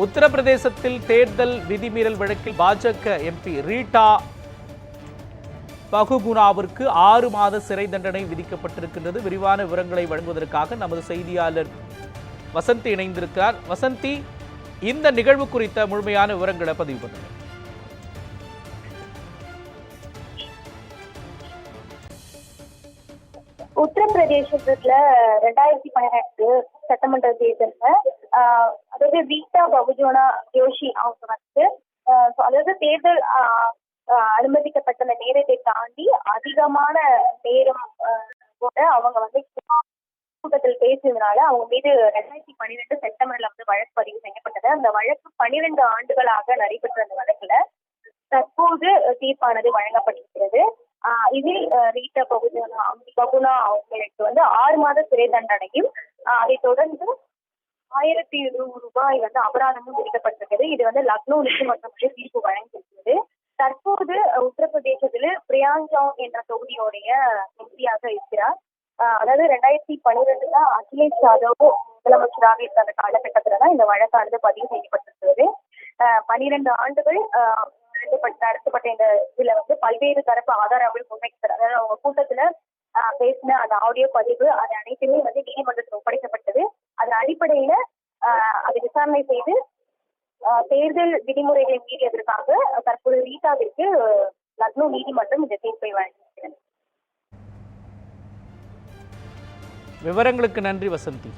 உத்தரப்பிரதேசத்தில் தேர்தல் விதிமீறல் வழக்கில் பாஜக எம்பி ரீட்டா பகுகுணாவிற்கு ஆறு மாத சிறை தண்டனை விதிக்கப்பட்டிருக்கின்றது. விரிவான விவரங்களை வழங்குவதற்காக நமது செய்தியாளர் வசந்தி இணைந்திருக்கிறார். வசந்தி இந்த நிகழ்வு குறித்த முழுமையான விவரங்களை பதிவு பண்ணுங்கள் உத்தரப்பிரதேசத்துல ரெண்டாயிரத்தி பதினெட்டு சட்டமன்ற தேர்தல்ல அதாவது ரீட்டா பகுஜோனா ஜோஷி அவங்க வந்து அதாவது தேர்தல் அனுமதிக்கப்பட்ட அந்த நேரத்தை தாண்டி அதிகமான நேரம் கூட அவங்க வந்து கூட்டத்தில் பேசியதுனால அவங்க மீது ரெண்டாயிரத்தி பன்னிரெண்டு செப்டம்பர்ல வந்து வழக்கு பதிவு செய்யப்பட்டது. அந்த வழக்கு பன்னிரெண்டு ஆண்டுகளாக நடைபெற்ற அந்த வழக்குல தற்போது தீர்ப்பானது வழங்கப்பட்டிருக்கிறது. இதில் ரீட்டா பகுஜனா பகுனா அவங்களுக்கு வந்து ஆறு மாத சிறை தண்டனையும் அதைத் தொடர்ந்து ஆயிரத்தி இருநூறு ரூபாய் வந்து அபராதமும் விதிக்கப்பட்டிருக்கிறது இது வந்து லக்னோ நீதிமன்றம் தீர்ப்பு வழங்கியிருக்கிறது தற்போது உத்தரப்பிரதேசத்தில் பிரியாங்காவ் என்ற தொகுதியோடைய எம்பியாக இருக்கிறார். அதாவது ரெண்டாயிரத்தி பன்னிரெண்டுல அகிலேஷ் யாதவ் முதலமைச்சராக இருந்த அந்த காலகட்டத்துல தான் இந்த வழக்கானது பதிவு செய்யப்பட்டிருக்கிறது ஆஹ் பன்னிரெண்டு ஆண்டுகள் நடத்தப்பட்ட இந்த இதுல வந்து பல்வேறு தரப்பு ஆதாரங்கள் முன்வைக்கிறார் அதாவது அவங்க கூட்டத்துல பேசின அந்த ஆடியோ பதிவு அது அனைத்துமே வந்து விசாரணை செய்து ஆஹ் தேர்தல் விதிமுறைகளை மீறியதற்காக தற்போது ரீதாவிற்கு லக்னோ நீதிமன்றம் இந்த தீர்ப்பை வழங்கியிருக்கிறது. விவரங்களுக்கு நன்றி வசந்தி.